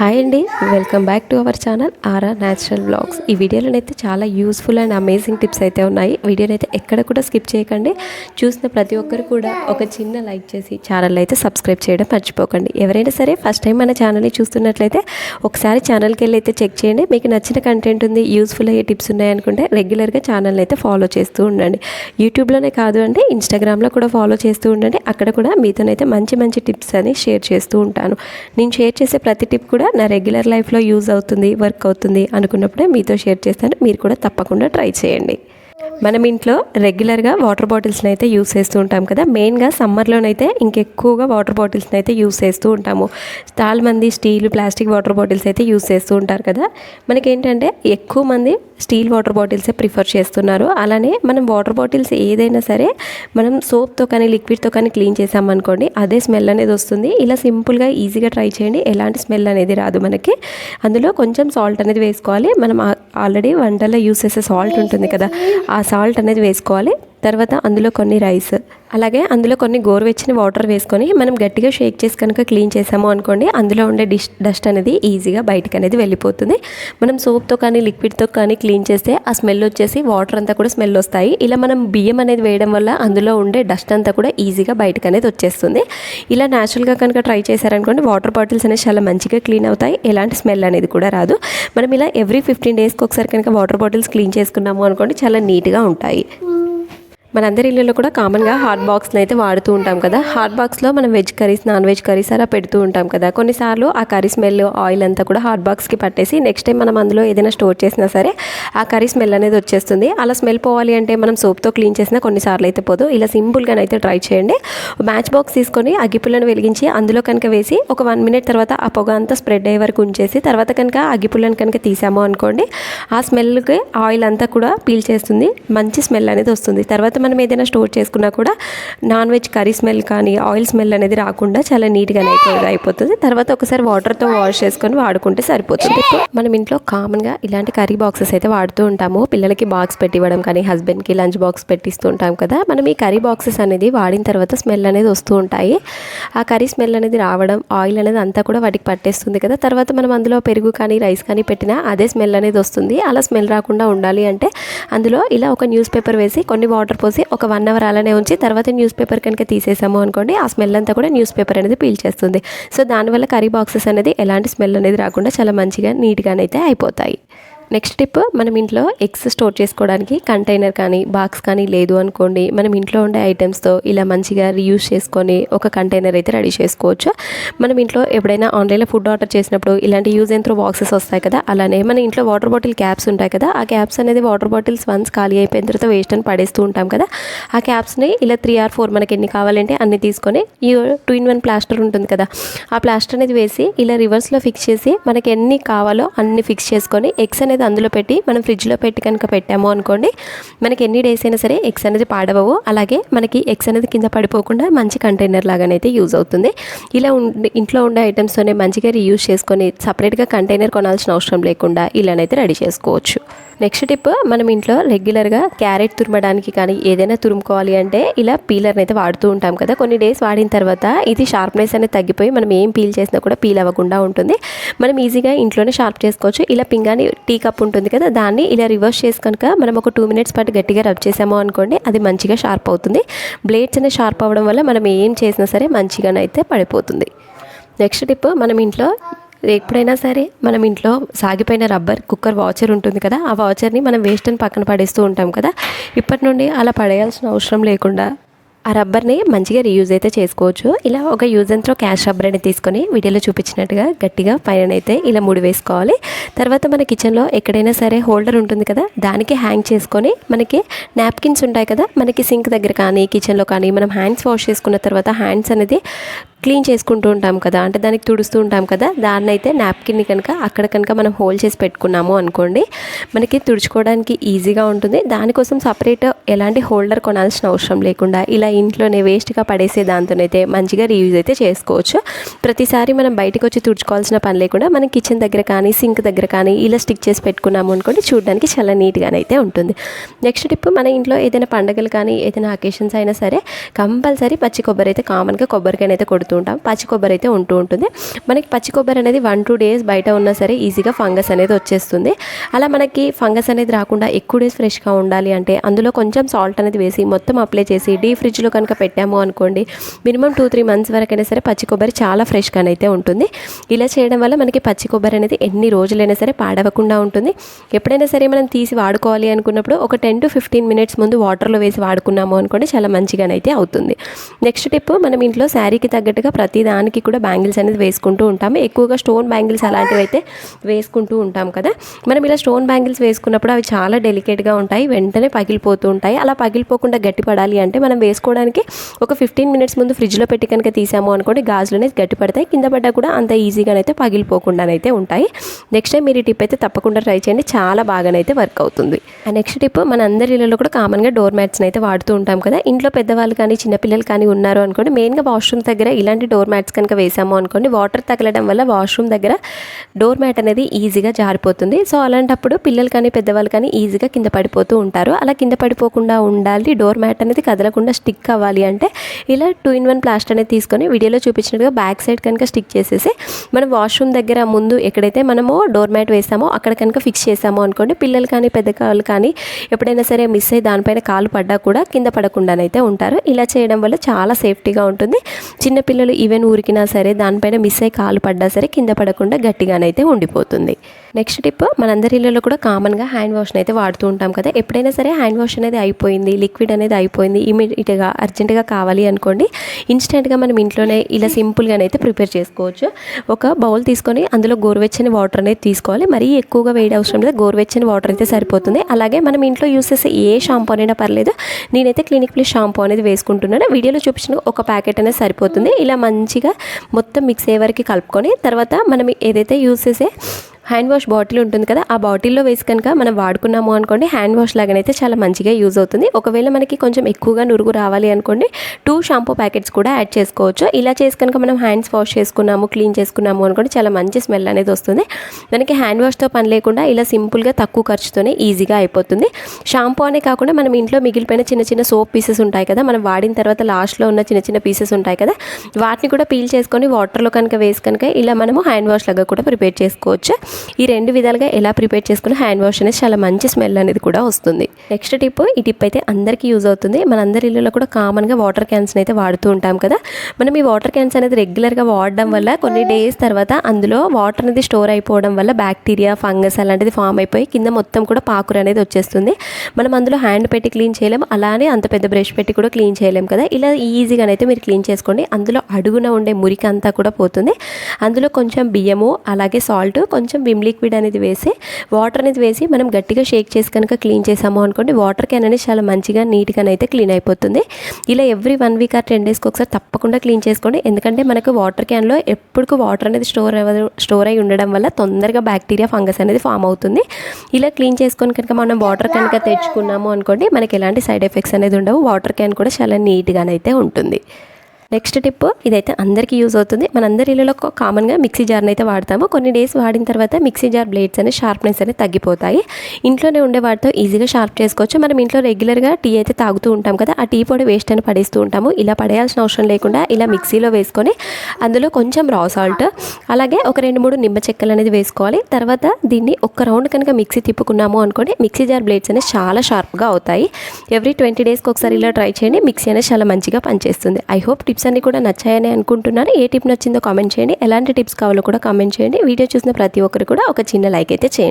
Hi అండి welcome back to our channel RR natural blogs ఈ వీడియోలో అయితే చాలా యూస్ఫుల్ అండ్ అమేజింగ్ టిప్స్ అయితే ఉన్నాయి. వీడియోని అయితే ఎక్కడ కూడా స్కిప్ చేయకండి. చూసిన ప్రతి ఒక్కరు కూడా ఒక చిన్న లైక్ చేసి ఛానల్ అయితే సబ్స్క్రైబ్ చేయడం మర్చిపోకండి. ఎవరైనా సరే ఫస్ట్ టైం మన ఛానల్ని చూస్తున్నట్లయితే ఒకసారి ఛానల్కి వెళ్ళి అయితే చెక్ చేయండి. మీకు నచ్చిన కంటెంట్ ఉంది యూస్ఫుల్ అయ్యే టిప్స్ ఉన్నాయనుకుంటే రెగ్యులర్గా ఛానల్ అయితే ఫాలో చేస్తూ ఉండండి. యూట్యూబ్లోనే కాదు అంటే ఇన్స్టాగ్రామ్లో కూడా ఫాలో చేస్తూ ఉండండి. అక్కడ కూడా మీతోనైతే మంచి మంచి టిప్స్ అని షేర్ చేస్తూ ఉంటాను. నేను షేర్ చేసే ప్రతి టిప్ కూడా నా రెగ్యులర్ లైఫ్లో యూజ్ అవుతుంది వర్క్ అవుతుంది అనుకున్నప్పుడే మీతో షేర్ చేస్తాను. మీరు కూడా తప్పకుండా ట్రై చేయండి. మనం ఇంట్లో రెగ్యులర్గా వాటర్ బాటిల్స్ని అయితే యూస్ చేస్తూ ఉంటాం కదా. మెయిన్గా సమ్మర్లోనైతే ఇంకెక్కువగా వాటర్ బాటిల్స్ని అయితే యూస్ చేస్తూ ఉంటాము. చాలామంది స్టీల్ ప్లాస్టిక్ వాటర్ బాటిల్స్ అయితే యూస్ చేస్తూ ఉంటారు కదా. మనకేంటంటే ఎక్కువ మంది స్టీల్ వాటర్ బాటిల్సే ప్రిఫర్ చేస్తున్నారు. అలానే మనం వాటర్ బాటిల్స్ ఏదైనా సరే మనం సోప్తో కానీ లిక్విడ్తో కానీ క్లీన్ చేసామనుకోండి అదే స్మెల్ అనేది వస్తుంది. ఇలా సింపుల్గా ఈజీగా ట్రై చేయండి. ఎలాంటి స్మెల్ అనేది రాదు మనకి. అందులో కొంచెం సాల్ట్ అనేది వేసుకోవాలి. మనం ఆల్రెడీ వంటల్లో యూస్ చేసే సాల్ట్ ఉంటుంది కదా ఆ సాల్ట్ అనేది వేసుకోవాలి. తర్వాత అందులో కొన్ని రైస్ అలాగే అందులో కొన్ని గోరువెచ్చిన వాటర్ వేసుకొని మనం గట్టిగా షేక్ చేసి కనుక క్లీన్ చేసాము అనుకోండి అందులో ఉండే డిష్ డస్ట్ అనేది ఈజీగా బయటకు అనేది వెళ్ళిపోతుంది. మనం సోప్తో కానీ లిక్విడ్తో కానీ క్లీన్ చేస్తే ఆ స్మెల్ వచ్చేసి వాటర్ అంతా కూడా స్మెల్ వస్తాయి. ఇలా మనం బియ్యం అనేది వేయడం వల్ల అందులో ఉండే డస్ట్ అంతా కూడా ఈజీగా బయటకు అనేది వచ్చేస్తుంది. ఇలా న్యాచురల్గా కనుక ట్రై చేశారనుకోండి వాటర్ బాటిల్స్ అనేవి చాలా మంచిగా క్లీన్ అవుతాయి. ఎలాంటి స్మెల్ అనేది కూడా రాదు. మనం ఇలా ఎవ్రీ ఫిఫ్టీన్ డేస్కి ఒకసారి కనుక వాటర్ బాటిల్స్ క్లీన్ చేసుకున్నాము అనుకోండి చాలా నీట్గా ఉంటాయి. మనందరి ఇళ్ళలో కూడా కామన్గా హాట్ బాక్స్ని అయితే వాడుతూ ఉంటాం కదా. హాట్ బాక్స్లో మనం veg curries non veg curries అలా పెడుతూ ఉంటాం కదా. కొన్నిసార్లు ఆ కర్రీ స్మెల్ ఆయిల్ అంతా కూడా హాట్ బాక్స్కి పట్టేసి నెక్స్ట్ టైం మనం అందులో ఏదైనా స్టోర్ చేసినా సరే ఆ కర్రీ స్మెల్ అనేది వచ్చేస్తుంది. అలా స్మెల్ పోవాలి అంటే మనం సోప్తో క్లీన్ చేసినా కొన్నిసార్లు అయితే పోదు. ఇలా సింపుల్గానైతే ట్రై చేయండి. మ్యాచ్ బాక్స్ తీసుకొని అగ్గిపుల్లను వెలిగించి అందులో కనుక వేసి ఒక వన్ మినిట్ తర్వాత ఆ పొగ అంతా స్ప్రెడ్ అయ్యే వరకు ఉంచేసి తర్వాత కనుక అగ్గిపుల్లను కనుక తీసాము అనుకోండి ఆ స్మెల్కి ఆయిల్ అంతా కూడా పీల్ చేస్తుంది. మంచి స్మెల్ అనేది వస్తుంది. తర్వాత మనం ఏదైనా స్టోర్ చేసుకున్నా కూడా నాన్ వెజ్ కర్రీ స్మెల్ కానీ ఆయిల్ స్మెల్ అనేది రాకుండా చాలా నీట్గా అయిపోతుంది అయిపోతుంది. తర్వాత ఒకసారి వాటర్తో వాష్ చేసుకొని వాడుకుంటే సరిపోతుంది. ఇప్పుడు మనం ఇంట్లో కామన్గా ఇలాంటి కర్రీ బాక్సెస్ అయితే వాడుతూ ఉంటాము. పిల్లలకి బాక్స్ పెట్టి ఇవ్వడం కానీ హస్బెండ్కి లంచ్ బాక్స్ పెట్టిస్తూ ఉంటాం కదా. మనం ఈ కర్రీ బాక్సెస్ అనేది వాడిన తర్వాత స్మెల్ అనేది వస్తూ ఉంటాయి. ఆ కర్రీ స్మెల్ అనేది రావడం ఆయిల్ అనేది అంతా కూడా వాటికి పట్టేస్తుంది కదా. తర్వాత మనం అందులో పెరుగు కానీ రైస్ కానీ పెట్టినా అదే స్మెల్ అనేది వస్తుంది. అలా స్మెల్ రాకుండా ఉండాలి అంటే అందులో ఇలా ఒక న్యూస్ పేపర్ వేసి కొన్ని వాటర్ పోసి ఒక వన్ అవర్ అలానే ఉంచి తర్వాత న్యూస్ పేపర్ కనుక తీసేసాము అనుకోండి ఆ స్మెల్ అంతా కూడా న్యూస్ పేపర్ అనేది పీల్చేస్తుంది సో దానివల్ల కర్రీ బాక్సెస్ అనేది ఎలాంటి స్మెల్ అనేది రాకుండా చాలా మంచిగా నీట్గానైతే అయిపోతాయి. నెక్స్ట్ టిప్ మనం ఇంట్లో ఎగ్స్ స్టోర్ చేసుకోవడానికి కంటైనర్ కానీ బాక్స్ కానీ లేదు అనుకోండి మనం ఇంట్లో ఉండే ఐటమ్స్తో ఇలా మంచిగా రీయూస్ చేసుకొని ఒక కంటైనర్ అయితే రెడీ చేసుకోవచ్చు. మనం ఇంట్లో ఎప్పుడైనా ఆన్లైన్లో ఫుడ్ ఆర్డర్ చేసినప్పుడు ఇలాంటి యూజ్ అండ్ త్రో బాక్సెస్ వస్తాయి కదా అలానే మన ఇంట్లో వాటర్ బాటిల్ క్యాప్స్ ఉంటాయి కదా ఆ క్యాప్స్ అనేది వాటర్ బాటిల్స్ వన్స్ ఖాళీ అయిపోయిన తర్వాత వేస్ట్ అని పడేస్తూ ఉంటాం కదా ఆ క్యాప్స్ని ఇలా త్రీ ఆర్ ఫోర్ మనకి ఎన్ని కావాలంటే అన్ని తీసుకొని ఈ టూ ఇన్ వన్ ప్లాస్టర్ ఉంటుంది కదా ఆ ప్లాస్టర్ అనేది వేసి ఇలా రివర్స్లో ఫిక్స్ చేసి మనకి ఎన్ని కావాలో అన్ని ఫిక్స్ చేసుకొని ఎగ్స్ అనేది అందులో పెట్టి మనం ఫ్రిడ్జ్లో పెట్టి కనుక పెట్టాము అనుకోండి మనకి ఎన్ని డేస్ అయినా సరే ఎగ్స్ అనేది పాడవవు. అలాగే మనకి ఎగ్స్ అనేది కింద పడిపోకుండా మంచి కంటైనర్ లాగానైతే యూజ్ అవుతుంది. ఇలా ఇంట్లో ఉండే ఐటమ్స్తోనే మంచిగా రీయూజ్ చేసుకొని సపరేట్గా కంటైనర్ కొనాల్సిన అవసరం లేకుండా ఇలానైతే రెడీ చేసుకోవచ్చు. నెక్స్ట్ టిప్ మనం ఇంట్లో రెగ్యులర్గా క్యారెట్ తురమడానికి కానీ ఏదైనా తురుముకోవాలి అంటే ఇలా పీలర్ని అయితే వాడుతూ ఉంటాం కదా. కొన్ని డేస్ వాడిన తర్వాత ఇది షార్ప్నెస్ అనేది తగ్గిపోయి మనం ఏం పీల్ చేసినా కూడా పీల్ అవ్వకుండా ఉంటుంది. మనం ఈజీగా ఇంట్లోనే షార్ప్ చేసుకోవచ్చు. ఇలా పింగాని టీ కప్ ఉంటుంది కదా దాన్ని ఇలా రివర్స్ చేసి కనుక మనం ఒక టూ మినిట్స్ పాటు గట్టిగా రబ్ చేసాము అనుకోండి అది మంచిగా షార్ప్ అవుతుంది. బ్లేడ్స్ అనేది షార్ప్ అవ్వడం వల్ల మనం ఏం చేసినా సరే మంచిగానైతే పడిపోతుంది. నెక్స్ట్ టిప్ మనం ఇంట్లో ఎప్పుడైనా సరే మనం ఇంట్లో సాగిపోయిన రబ్బర్ కుక్కర్ వాచర్ ఉంటుంది కదా ఆ వాచర్ని మనం వేస్ట్ అని పక్కన పడేస్తూ ఉంటాం కదా ఇప్పటి నుండి అలా పడేయాల్సిన అవసరం లేకుండా ఆ రబ్బర్ని మంచిగా రీయూజ్ అయితే చేసుకోవచ్చు. ఇలా ఒక యూజ్ ఎంత్రో క్యాష్ రబ్బర్ అనేది తీసుకొని వీడియోలో చూపించినట్టుగా గట్టిగా పైన అయితే ఇలా ముడి వేసుకోవాలి. తర్వాత మన కిచెన్లో ఎక్కడైనా సరే హోల్డర్ ఉంటుంది కదా దానికి హ్యాంగ్ చేసుకొని మనకి నాప్కిన్స్ ఉంటాయి కదా మనకి సింక్ దగ్గర కానీ కిచెన్లో కానీ మనం హ్యాండ్స్ వాష్ చేసుకున్న తర్వాత హ్యాండ్స్ అనేది క్లీన్ చేసుకుంటూ ఉంటాం కదా అంటే దానికి తుడుస్తూ ఉంటాం కదా దాన్ని అయితే నాప్కిన్ని కనుక అక్కడ కనుక మనం హోల్డ్ చేసి పెట్టుకున్నాము అనుకోండి మనకి తుడుచుకోవడానికి ఈజీగా ఉంటుంది. దానికోసం సపరేట్ ఎలాంటి హోల్డర్ కొనాల్సిన అవసరం లేకుండా ఇలా ఇంట్లోనే వేస్ట్గా పడేసే దాంతోనైతే మంచిగా రీయూజ్ అయితే చేసుకోవచ్చు. ప్రతిసారి మనం బయటకు వచ్చి తుడుచుకోవాల్సిన పని లేకుండా మనం కిచెన్ దగ్గర కానీ సింక్ దగ్గర కానీ ఇలా స్టిక్ చేసి పెట్టుకున్నాము అనుకోండి చూడడానికి చాలా నీట్గానైతే ఉంటుంది. నెక్స్ట్ టిప్ మన ఇంట్లో ఏదైనా పండగలు కానీ ఏదైనా అకేషన్స్ అయినా సరే కంపల్సరీ పచ్చి కొబ్బరి అయితే కామన్గా కొబ్బరికాయని అయితే కొడుతూ ఉంటాం. పచ్చి కొబ్బరి అయితే ఉంటూ ఉంటుంది. మనకి పచ్చి కొబ్బరి అనేది వన్ టూ డేస్ బయట ఉన్నా సరే ఈజీగా ఫంగస్ అనేది వచ్చేస్తుంది. అలా మనకి ఫంగస్ అనేది రాకుండా ఎక్కువ డేస్ ఫ్రెష్గా ఉండాలి అంటే అందులో కొంచెం సాల్ట్ అనేది వేసి మొత్తం అప్లై చేసి డీ ఫ్రిడ్జ్లో కనుక పెట్టాము అనుకోండి మినిమం టూ త్రీ మంత్స్ వరకైనా సరే పచ్చి కొబ్బరి చాలా ఫ్రెష్గానైతే ఉంటుంది. ఇలా చేయడం వల్ల మనకి పచ్చి కొబ్బరి అనేది ఎన్ని రోజులైనా సరే పాడవకుండా ఉంటుంది. ఎప్పుడైనా సరే మనం తీసి వాడుకోవాలి అనుకున్నప్పుడు ఒక టెన్ టు ఫిఫ్టీన్ మినిట్స్ ముందు వాటర్లో వేసి వాడుకున్నాము అనుకోండి చాలా మంచిగానైతే అవుతుంది. నెక్స్ట్ టిప్ మనం ఇంట్లో శారీకి తగ్గట్టుగా ప్రతి దానికి కూడా బ్యాంగిల్స్ అనేది వేసుకుంటూ ఉంటాము. ఎక్కువగా స్టోన్ బ్యాంగిల్స్ అలాంటివి అయితే వేసుకుంటూ ఉంటాం కదా. మనం ఇలా స్టోన్ బ్యాంగిల్స్ వేసుకున్నప్పుడు అవి చాలా డెలికేట్గా ఉంటాయి వెంటనే పగిలిపోతూ ఉంటాయి. అలా పగిలిపోకుండా గట్టిపడాలి అంటే మనం పెట్టుకోవడానికి ఒక ఫిఫ్టీన్ మినిట్స్ ముందు ఫ్రిడ్జ్లో పెట్టి కనుక తీసాము అనుకోండి గాజులు అనేది గట్టిపడతాయి. కింద పడ్డా కూడా అంత ఈజీగానైతే పగిలిపోకుండానైతే ఉంటాయి. నెక్స్ట్ టైం మీరు ఈ టిప్ అయితే తప్పకుండా ట్రై చేయండి. చాలా బాగానైతే వర్క్ అవుతుంది. ఆ నెక్స్ట్ టిప్ మన అందరి ఇళ్ళలో కూడా కామన్గా డోర్ మ్యాట్స్ని అయితే వాడుతూ ఉంటాం కదా. ఇంట్లో పెద్దవాళ్ళు కానీ చిన్నపిల్లలు కానీ ఉన్నారు అనుకోండి మెయిన్గా వాష్రూమ్ దగ్గర ఇలాంటి డోర్ మ్యాట్స్ కనుక వేసాము అనుకోండి వాటర్ తగలడం వల్ల వాష్రూమ్ దగ్గర డోర్ మ్యాట్ అనేది ఈజీగా జారిపోతుంది. సో అలాంటప్పుడు పిల్లలు కానీ పెద్దవాళ్ళు కానీ ఈజీగా కింద పడిపోతూ ఉంటారు. అలా కింద పడిపోకుండా ఉండాలి. డోర్ మ్యాట్ అనేది కదలకుండా స్టిక్ అవ్వాలి అంటే ఇలా టూ ఇన్ వన్ ప్లాస్టర్ అనేది తీసుకొని వీడియోలో చూపించినట్టుగా బ్యాక్ సైడ్ కనుక స్టిక్ చేసేసి మనం వాష్రూమ్ దగ్గర ముందు ఎక్కడైతే మనము డోర్ మ్యాట్ వేసామో అక్కడ కనుక ఫిక్స్ చేసాము అనుకోండి పిల్లలు కానీ పెద్ద కాళ్ళు కానీ ఎప్పుడైనా సరే మిస్ అయ్యి దానిపైన కాలు పడ్డా కూడా కింద పడకుండానైతే ఉంటారు. ఇలా చేయడం వల్ల చాలా సేఫ్టీగా ఉంటుంది. చిన్నపిల్లలు ఈవెన్ ఊరికినా సరే దానిపైన మిస్ అయ్యి కాలు పడ్డా సరే కింద పడకుండా గట్టిగానైతే ఉండిపోతుంది. నెక్స్ట్ టిప్ మనందరి ఇళ్ళలో కూడా కామన్గా హ్యాండ్ వాష్ని అయితే వాడుతూ ఉంటాం కదా. ఎప్పుడైనా సరే హ్యాండ్ వాష్ అనేది అయిపోయింది లిక్విడ్ అనేది అయిపోయింది ఇమీడియట్గా అర్జెంటుగా కావాలి అనుకోండి ఇన్స్టెంట్గా మనం ఇంట్లోనే ఇలా సింపుల్గానైతే ప్రిపేర్ చేసుకోవచ్చు. ఒక బౌల్ తీసుకొని అందులో గోరువెచ్చని వాటర్ అనేది తీసుకోవాలి. మరీ ఎక్కువగా వేడి అవసరం లేదు. గోరువెచ్చని వాటర్ అయితే సరిపోతుంది. అలాగే మనం ఇంట్లో యూస్ చేసే ఏ షాంపూ అయినా పర్లేదు. నేనైతే క్లినిక్ ప్లస్ షాంపూ అనేది వేసుకుంటున్నాను. వీడియోలో చూపించిన ఒక ప్యాకెట్ అనేది సరిపోతుంది. ఇలా మంచిగా మొత్తం మిక్స్ అయ్యే వరకు కలుపుకొని తర్వాత మనం ఏదైతే యూస్ చేసే హ్యాండ్ వాష్ బాటిల్ ఉంటుంది కదా ఆ బాటిల్లో వేసి కనుక మనం వాడుకున్నాము అనుకోండి హ్యాండ్ వాష్ లాగానైతే చాలా మంచిగా యూజ్ అవుతుంది. ఒకవేళ మనకి కొంచెం ఎక్కువగా నురుగు రావాలి అనుకోండి టూ షాంపూ ప్యాకెట్స్ కూడా యాడ్ చేసుకోవచ్చు. ఇలా చేసి కనుక మనం హ్యాండ్స్ వాష్ చేసుకున్నాము క్లీన్ చేసుకున్నాము అనుకోండి చాలా మంచి స్మెల్ అనేది వస్తుంది. మనకి హ్యాండ్ వాష్తో పని లేకుండా ఇలా సింపుల్గా తక్కువ ఖర్చుతోనే ఈజీగా అయిపోతుంది. షాంపూ అనే కాకుండా మనం ఇంట్లో మిగిలిపోయిన చిన్న చిన్న సోప్ పీసెస్ ఉంటాయి కదా మనం వాడిన తర్వాత లాస్ట్లో ఉన్న చిన్న చిన్న పీసెస్ ఉంటాయి కదా వాటిని కూడా పీల్ చేసుకొని వాటర్లో కనుక వేసి కనుక ఇలా మనము హ్యాండ్ వాష్ లాగా కూడా ప్రిపేర్ చేసుకోవచ్చు. ఈ రెండు విధాలుగా ఎలా ప్రిపేర్ చేసుకుని హ్యాండ్ వాష్ అనేది చాలా మంచి స్మెల్ అనేది కూడా వస్తుంది. నెక్స్ట్ టిప్ ఈ టిప్ అయితే అందరికీ యూజ్ అవుతుంది. మనందరి ఇళ్ళలో కూడా కామన్గా వాటర్ క్యాన్స్ అయితే వాడుతూ ఉంటాం కదా. మనం ఈ వాటర్ క్యాన్స్ అనేది రెగ్యులర్గా వాడడం వల్ల కొన్ని డేస్ తర్వాత అందులో వాటర్ అనేది స్టోర్ అయిపోవడం వల్ల బ్యాక్టీరియా ఫంగస్ అలాంటిది ఫామ్ అయిపోయి కింద మొత్తం కూడా పాకురు అనేది వచ్చేస్తుంది. మనం అందులో హ్యాండ్ పెట్టి క్లీన్ చేయలేం అలానే అంత పెద్ద బ్రష్ పెట్టి కూడా క్లీన్ చేయలేం కదా. ఇలా ఈజీగానైతే మీరు క్లీన్ చేసుకోండి. అందులో అడుగున ఉండే మురికి అంతా కూడా పోతుంది. అందులో కొంచెం బియ్యము అలాగే సాల్ట్ కొంచెం విమ్ లిక్విడ్ అనేది వేసి వాటర్ అనేది వేసి మనం గట్టిగా షేక్ చేసి కనుక క్లీన్ చేసాము అనుకోండి వాటర్ క్యాన్ అనేది చాలా మంచిగా నీట్గా అయితే క్లీన్ అయిపోతుంది. ఇలా every one week or ten డేస్కి ఒకసారి తప్పకుండా క్లీన్ చేసుకోండి. ఎందుకంటే మనకు వాటర్ క్యాన్లో ఎప్పటికీ వాటర్ అనేది స్టోర్ స్టోర్ అయి ఉండడం వల్ల తొందరగా బ్యాక్టీరియా ఫంగస్ అనేది ఫామ్ అవుతుంది. ఇలా క్లీన్ చేసుకొని కనుక మనం వాటర్ కనుక తెచ్చుకున్నాము అనుకోండి మనకి ఎలాంటి సైడ్ ఎఫెక్ట్స్ అనేది ఉండవు. వాటర్ క్యాన్ కూడా చాలా నీట్గానైతే ఉంటుంది. నెక్స్ట్ టిప్ ఇదైతే అందరికీ యూజ్ అవుతుంది. మనందరి ఇళ్ళలో కామన్గా మిక్సీ జార్ని అయితే వాడతాము. కొన్ని డేస్ వాడిన తర్వాత మిక్సీ జార్ బ్లేడ్స్ అనే షార్ప్నెస్ అనేది తగ్గిపోతాయి. ఇంట్లోనే ఉండే వాటితో ఈజీగా షార్ప్ చేసుకోవచ్చు. మనం ఇంట్లో రెగ్యులర్గా టీ అయితే తాగుతూ ఉంటాం కదా ఆ టీ పొడి వేస్ట్ అని పడేస్తూ ఉంటాము. ఇలా పడేయాల్సిన అవసరం లేకుండా ఇలా మిక్సీలో వేసుకొని అందులో కొంచెం రా సాల్ట్ అలాగే ఒక రెండు మూడు నిమ్మ చెక్కలు అనేది వేసుకోవాలి. తర్వాత దీన్ని ఒక్క రౌండ్ కనుక మిక్సీ తిప్పుకున్నాము అనుకోండి మిక్సీ జార్ బ్లేడ్స్ అనేవి చాలా షార్ప్గా అవుతాయి. ఎవ్రీ ట్వంటీ డేస్కి ఒకసారి ఇలా ట్రై చేయండి. మిక్సీ అనేది చాలా మంచిగా పనిచేస్తుంది. ఐ హోప్ టిప్స్ అన్ని కూడా నచ్చాయని అనుకుంటున్నాను. ఏ టిప్ నచ్చిందో కామెంట్ చేయండి. ఎలాంటి టిప్స్ కావాలో కూడా కామెంట్ చేయండి. వీడియో చూసిన ప్రతి ఒక్కరు కూడా ఒక చిన్న లైక్ అయితే చేయండి.